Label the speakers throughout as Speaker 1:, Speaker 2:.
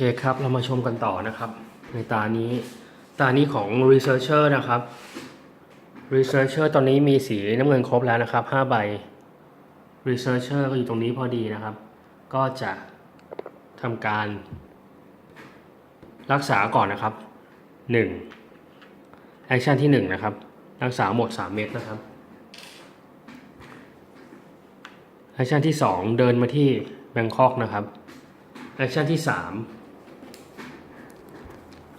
Speaker 1: เคครับ เรามาชมกันต่อนะครับ ในตานี้ตานี้ของ Researcher นะครับ Researcher ตอนนี้มีสีน้ำเงินครบแล้วนะครับ5ใบ Researcher ก็อยู่ตรงนี้พอดีนะครับ ก็จะทำการ รักษาก่อนนะครับ 1 แอคชั่นที่ 1 นะครับ รักษาหมด 3 เม็ดนะครับแอคชั่นที่ 2 เดินมาที่แบงคอกนะครับแอคชั่นที่ 3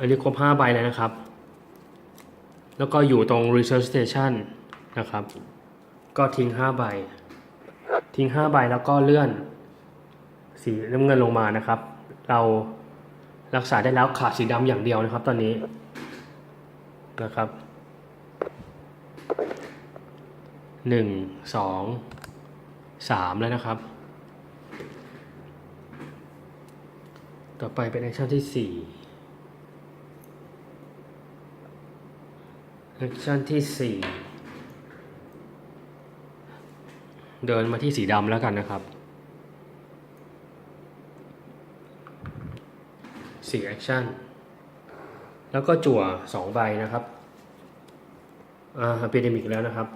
Speaker 1: อันนี้ครบ 5 ใบแล้วนะครับ แล้วก็อยู่ตรง Research Station นะครับ ก็ทิ้ง 5 ใบ ทิ้ง 5 ใบแล้วก็เลื่อน สีน้ำเงินลงมานะครับ เรารักษาได้แล้วขาดสีดำอย่างเดียวนะครับ ตอนนี้นะครับหนึ่งสองสามแล้วนะครับ ต่อไปเป็นแอคชั่นที่สี่ แอคชั่นที่สี่เดินมาที่สีดำแล้วกันนะครับสีแอคชั่น แล้วก็จั่วสองใบนะครับ อ่าเปเดมิกแล้วนะครับ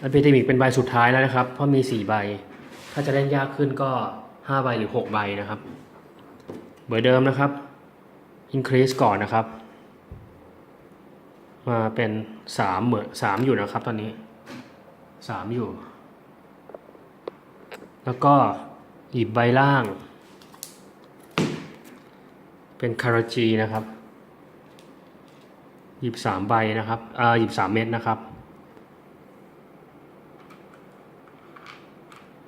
Speaker 1: อันเปเดมิกเป็นใบสุดท้ายแล้วนะครับ เพราะมี 4 ใบ ถ้าจะเล่นยากขึ้นก็ 5 ใบหรือ 6 ใบนะครับ เบอร์เดิมนะครับ increase ก่อนนะครับ มาเป็น3เหมือน3อยู่นะครับตอนนี้3อยู่ แล้วก็หยิบใบล่าง เป็นคาราจีนะครับ หยิบ3ใบนะครับอ่าหยิบ3เม็ดนะครับ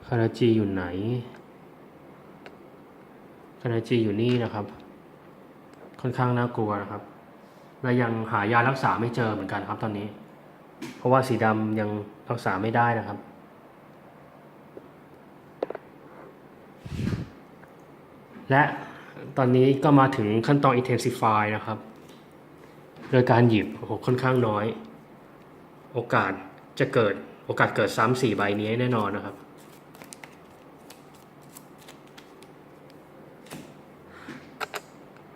Speaker 1: คาราจีอยู่ไหนคาราจีอยู่นี่นะครับ ค่อนข้างน่ากลัวนะครับ และยังหายารักษาไม่เจอเหมือนกันครับตอนนี้ เพราะว่าสีดำยังรักษาไม่ได้นะครับ และตอนนี้ก็มาถึงขั้นตอน intensify นะครับ โดยการหยิบโอ้โหค่อนข้างน้อย โอกาสจะเกิดโอกาสเกิดซ้ำสี่ใบนี้แน่นอนนะครับ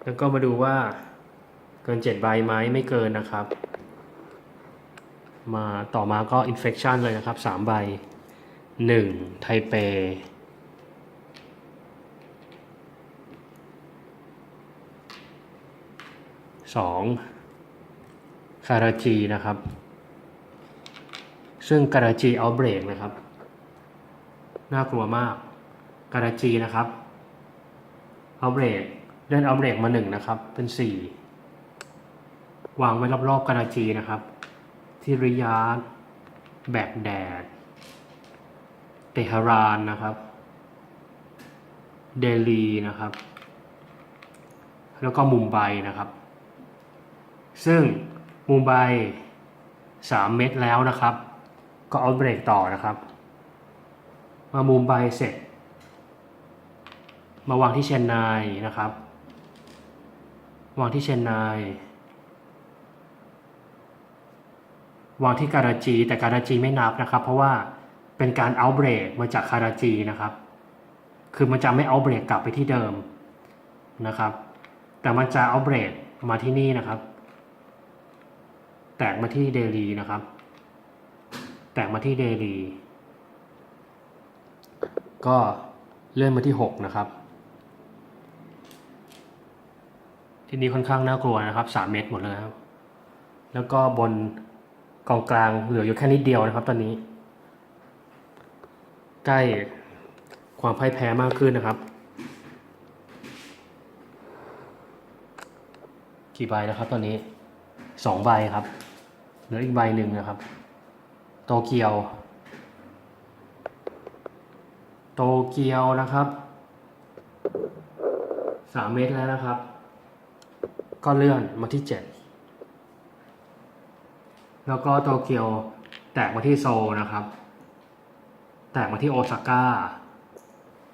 Speaker 1: แล้วก็มาดูว่า กิน7ใบไหมไม่เกินนะครับ มาต่อมาก็ infection เลยนะครับ3ใบ1ไทเป2คาราจีนะครับ ซึ่งการาจีเอาเบรกนะครับ น่ากลัวมากการาจีนะครับเอาเบรกเลื่อนเอาเบรกมาหนึ่งนะครับ เป็นสี่ วางไว้รอบๆกานาจีนะครับ ที่ริยาดแบกแดด เตหะรานนะครับ เดลีนะครับ แล้วก็มุมไบนะครับ ซึ่งมุมไบสามเม็ดแล้วนะครับ ก็เอาเบรกต่อนะครับ มามุมไบเสร็จ มาวางที่เชนไนนะครับ วางที่เชนไน วางที่การาจี แต่การาจีไม่นับนะครับ เพราะว่าเป็นการเอาเบรกมาจากคาราจีนะครับ คือมันจะไม่เอาเบรกกลับไปที่เดิมนะครับ แต่มันจะเอาเบรกมาที่นี่นะครับ แตกมาที่เดลีนะครับ แตกมาที่เดลีก็เลื่อนมาที่ 6 นะครับ ที่นี้ค่อนข้างน่ากลัวนะครับ 3 เมตรหมดเลยครับ แล้วก็บน กองกลางเหลืออยู่แค่นิดเดียวนะครับ ตอนนี้ ใกล้ความพ่ายแพ้มากขึ้นนะครับ กี่ใบนะครับ ตอนนี้สองใบครับ เหลืออีกใบหนึ่งนะครับ โตเกียว โตเกียวนะครับสามเมตรแล้วนะครับ ก็เลื่อนมาที่เจ็ด แล้วก็โตเกียวแตกมาที่โซลนะครับ แตกมาที่โอซาก้า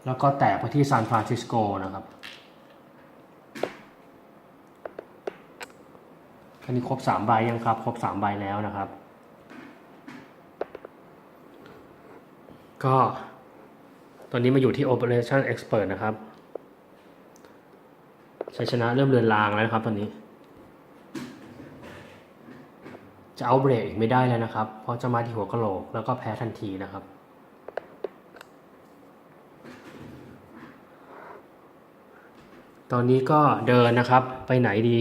Speaker 1: แล้วก็แตกมาที่ซานฟรานซิสโกนะครับอันนี้ครบสามใบยังครับ ครบสามใบแล้วนะครับ ก็ตอนนี้มาอยู่ที่ Operation Expert นะครับชัยชนะเริ่มเลือนลางแล้วนะครับตอนนี้ จะ เอาเบรกอีกไม่ได้แล้วนะครับ เพราะจะมาที่หัวกะโหลกแล้วก็แพ้ทันทีนะครับ ตอนนี้ก็เดินนะครับไปไหนดี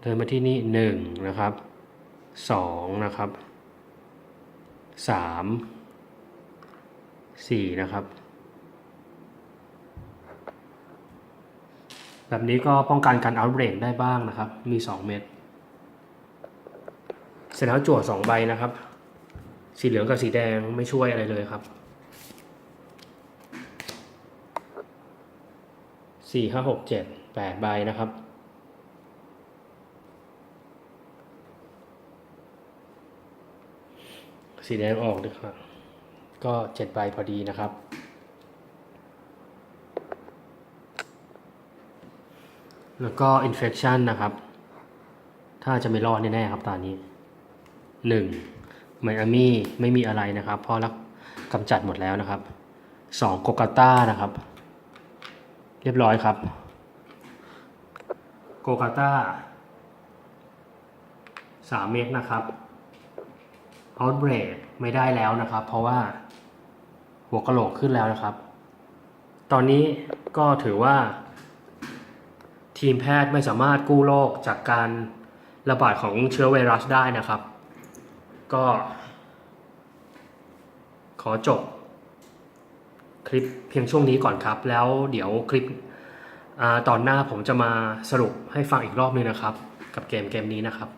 Speaker 1: เดินมาที่นี่หนึ่งนะครับสองนะครับสามสี่นะครับ แบบนี้ก็ป้องกันการเอาเบรกได้บ้างนะครับ มี 2 เม็ด เสร็จแล้วจั่วสองใบนะครับ สีเหลืองกับสีแดงไม่ช่วยอะไรเลยครับสี่ห้าหกเจ็ดแปดใบนะครับสีแดงออกด้วยครับก็เจ็ดใบพอดีนะครับ แล้วก็ infection นะครับ ถ้าจะไม่รอดแน่ๆครับตอนนี้หนึ่งไมอามี่ไม่มีอะไรนะครับ เพราะรักกำจัดหมดแล้วนะครับสองโกกาต้านะครับ เรียบร้อยครับ โกกาต้าสามเมตรนะครับ outbreak ไม่ได้แล้วนะครับ เพราะว่าหัวกะโหลกขึ้นแล้วนะครับ ตอนนี้ก็ถือว่า ทีมแพทย์ไม่สามารถกู้โรคจากการระบาดของเชื้อไวรัสได้นะครับ ก็ ขอจบ คลิปเพียงช่วงนี้ก่อนครับ แล้วเดี๋ยวคลิปอตอนหน้าผมจะมาสรุปให้ฟังอีกรอบนึงนะครับ กับเกมเกมนี้นะครับ